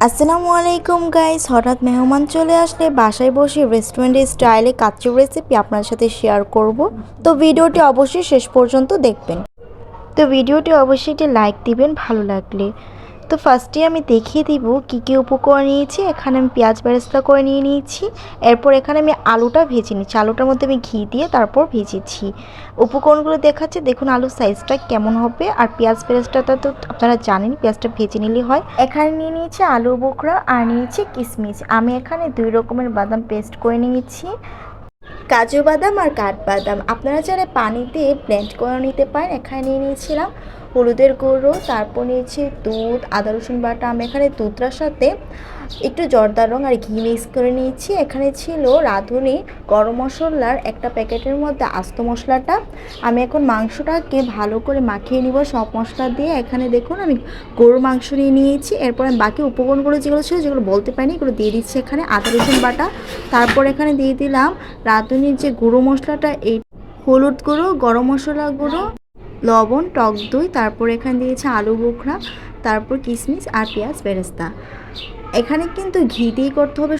আসসালামু আলাইকুম গাইস হঠাৎ মেহমান চলে আসলে বাসায় বসে রেস্টুরেন্টের স্টাইলে কাচ্চুর রেসিপি আপনার সাথে শেয়ার করব। তো ভিডিওটি অবশ্যই শেষ পর্যন্ত দেখবেন। তো ভিডিওটি অবশ্যই একটি লাইক দিবেন, ভালো লাগলে। তো ফার্স্টে আমি দেখিয়ে দিব কী কী উপকরণ নিয়েছি, এখানে আমি পেঁয়াজ বেরেস্তা করে নিয়ে নিয়েছি, এরপর এখানে আমি আলুটা ভেজে নিচ্ছি, আলুটার মধ্যে আমি ঘি দিয়ে তারপর ভেজেছি। উপকরণগুলো দেখাচ্ছে, দেখুন আলুর সাইজটা কেমন হবে, আর পেঁয়াজ বেরেস্তাটা তো আপনারা জানেন পেঁয়াজটা ভেজে নিলেই হয়। এখানে নিয়ে নিয়েছি আলু বোকরা আর নিয়েছি কিশমিশ আমি এখানে দুই রকমের বাদাম পেস্ট করে নিয়েছি। কাজু বাদাম আর কাঠবাদাম আপনারা যারা পানিতে ব্লেন্ড করে নিতে পারেন, এখানে নিয়ে নিয়েছিলাম। হলুদের গুঁড়ো তারপর নিয়েছি দুধ, আদা, রসুন বাটা, আমি এখানে দুধটার সাথে একটু জর্দার রং আর ঘি মিক্স করে নিয়েছি। এখানে ছিল রাঁধুনি গরম মশলার একটা প্যাকেটের মধ্যে আস্ত মশলাটা। আমি এখন মাংসটাকে ভালো করে মাখিয়ে নিব সব মশলা দিয়ে। এখানে দেখুন, আমি গরুর মাংস নিয়ে নিয়েছি। এরপর আমি বাকি উপকরণগুলো যেগুলো ছিল, যেগুলো বলতে পারিনি, এগুলো দিয়ে দিচ্ছি এখানে আদা, রসুন বাটা। তারপর এখানে দিয়ে দিলাম রাঁধুনির যে গুঁড়ো মশলাটা, এই হলুদ গুঁড়ো, গরম মশলা গুঁড়ো লবণ, টক দই, তারপর এখানে দিয়েছে আলু বোখরা, তারপর কিশমিশ আর পেঁয়াজ বেরেস্তা। এখানে কিন্তু ঘি দিয়ে করতে হবে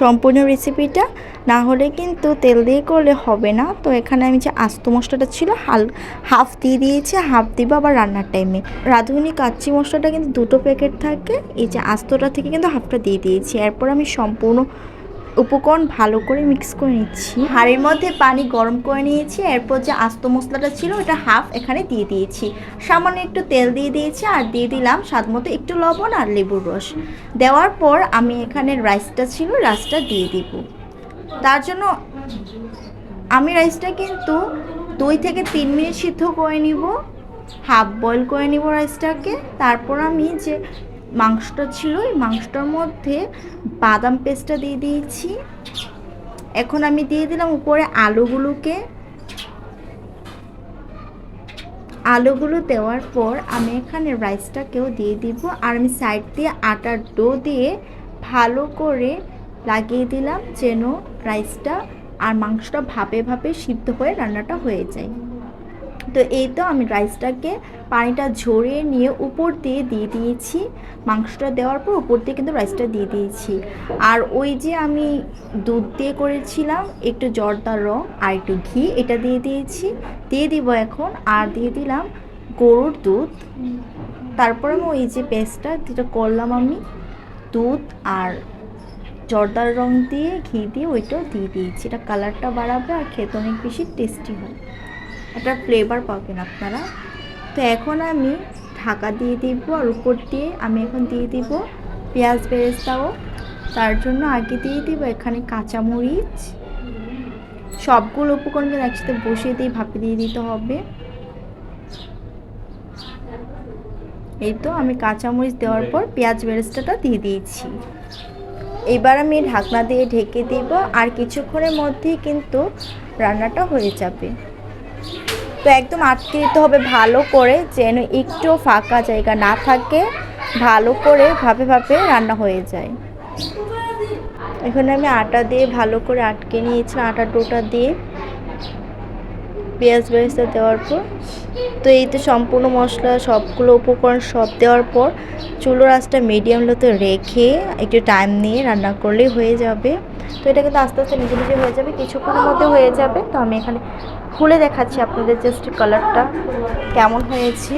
সম্পূর্ণ রেসিপিটা না হলে কিন্তু তেল দিয়ে করলে হবে না। তো এখানে আমি যে আস্ত মশলাটা ছিল, হাল হাফ দিয়ে দিয়েছি হাফ দিব আবার রান্নার টাইমে রাঁধুনি কাচ্চি মশলাটা কিন্তু দুটো প্যাকেট থাকে, এই যে আস্তটা থেকে কিন্তু হাফটা দিয়ে দিয়েছি। এরপর আমি সম্পূর্ণ উপকরণ ভালো করে মিক্স করে নিচ্ছি। হাঁড়ির মধ্যে পানি গরম করে নিয়েছি, এরপর যে আস্ত মশলাটা ছিল ওটা হাফ এখানে দিয়ে দিয়েছি। সামান্য একটু তেল দিয়ে দিয়েছি আর দিয়ে দিলাম স্বাদ মতো একটু লবণ আর লেবুর রস। দেওয়ার পর আমি এখানে রাইসটা ছিল রাইসটা দিয়ে দিব। তার জন্য আমি রাইসটা কিন্তু দুই থেকে তিন মিনিট সিদ্ধ করে নিব হাফ বয়েল করে নিব রাইসটাকে তারপর আমি যে মাংসটা ছিল, এই মাংসটার মধ্যে বাদাম পেস্টটা দিয়ে দিয়েছি। এখন আমি দিয়ে দিলাম উপরে আলুগুলোকে। আলুগুলো দেওয়ার পর আমি এখানে রাইসটাকেও দিয়ে দিব আর আমি সাইড দিয়ে আটার ডো দিয়ে ভালো করে লাগিয়ে দিলাম যেন রাইসটা আর মাংসটা ভাপে ভাপে সিদ্ধ হয়ে রান্নাটা হয়ে যায়। তো এই তো আমি রাইসটাকে পানিটা ঝরিয়ে নিয়ে উপর দিয়ে দিয়ে দিয়েছি। মাংসটা দেওয়ার পর উপর দিয়ে কিন্তু রাইসটা দিয়ে দিয়েছি। আর ওই যে আমি দুধ দিয়ে করেছিলাম, একটু জর্দার রং আর একটু ঘি, এটা দিয়ে দিয়েছি। দিয়ে দিব এখন আর দিয়ে দিলাম গরুর দুধ। তারপর আমি ওই যে পেস্টটা যেটা করলাম আমি, দুধ আর জর্দার রং দিয়ে, ঘি দিয়ে ওইটাও দিয়ে দিয়েছি। এটা কালারটা বাড়াবে আর খেতে অনেক বেশি টেস্টি হয়। একটা ফ্লেভার পাবেন আপনারা। তো এখন আমি ঢাকা দিয়ে দিব আর উপর দিয়ে আমি এখন দিয়ে দিব পেঁয়াজ বেরেস্তাও। তার জন্য আগে দিয়ে দিব এখানে কাঁচামরিচ। সবগুলো উপকরণ একসাথে বসিয়ে দিয়ে ভাপে দিয়ে দিতে হবে। এই তো আমি কাঁচামরিচ দেওয়ার পর পেঁয়াজ বেরেস্তাটা দিয়ে দিয়েছি। এবার আমি ঢাকনা দিয়ে ঢেকে দিব। আর কিছুক্ষণের মধ্যেই কিন্তু রান্নাটা হয়ে যাবে। তো একদম আটকে দিতে হবে ভালো করে, যেন একটু ফাঁকা জায়গা না থাকে, ভালো করে ভাবে ভাবে রান্না হয়ে যায়। এখানে আমি আটা দিয়ে ভালো করে আটকে নিয়েছি, আটা ডোটা দিয়ে। পেঁয়াজ বেরেস্তা দেওয়ার পর। তো এই তো সম্পূর্ণ মশলা, সবগুলো উপকরণ সব দেওয়ার পর চুলো রাসটা মিডিয়াম লোতে রেখে একটু টাইম নিয়ে রান্না করলেই হয়ে যাবে। তো এটা কিন্তু আস্তে আস্তে নিজে নিজে হয়ে যাবে, কিছুক্ষণের মধ্যে হয়ে যাবে। তো আমি এখানে খুলে দেখাচ্ছি আপনাদের জাস্ট কালারটা কেমন হয়েছে।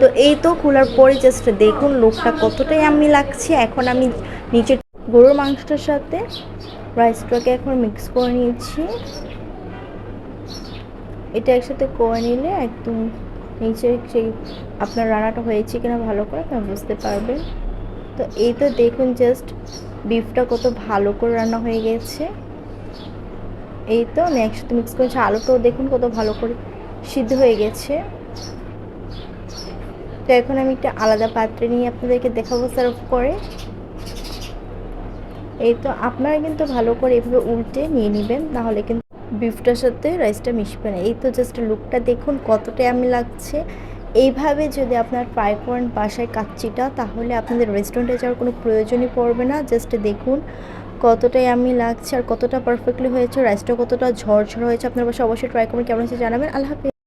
তো এই তো খোলার পরে জাস্ট দেখুন লোকটা কতটাই আমি লাগছে। এখন আমি নিচে গরুর মাংসটার সাথে রাইসটাকে এখন মিক্স করে নিয়েছি। এটা একসাথে করে নিলে একদম নিচে সেই আপনার রান্নাটা হয়েছে কিনা ভালো করে আপনি বুঝতে পারবেন। তো এই তো দেখুন জাস্ট বিফটা কত ভালো করে রান্না হয়ে গেছে। এই তো, আমি একসাথে মিক্স করেছি। আলুটাও দেখুন কত ভালো করে সিদ্ধ হয়ে গেছে। তো এখন আমি একটা আলাদা পাত্রে নিয়ে আপনাদেরকে দেখাবো সার্ভ করে। এই তো, আপনারা কিন্তু ভালো করে এভাবে উল্টে নিয়ে নেবেন নাহলে কিন্তু বিফটার সাথে রাইসটা মিশবে না। এই তো জাস্ট লুকটা দেখুন কতটা আমি লাগছে। এইভাবে যদি আপনার ট্রাই করেন বাসায় কাচ্চিটা, তাহলে আপনাদের রেস্টুরেন্টে যাওয়ার কোনো প্রয়োজনই পড়বে না। জাস্ট দেখুন কতটাই আমি লাগছে আর কতটা পারফেক্টলি হয়েছে রাইসটা কতটা ঝরঝর হয়েছে, আপনার বাসায় অবশ্যই ট্রাই করবেন কেমন হয়েছে জানাবেন। আল্লাহ হাফিজ।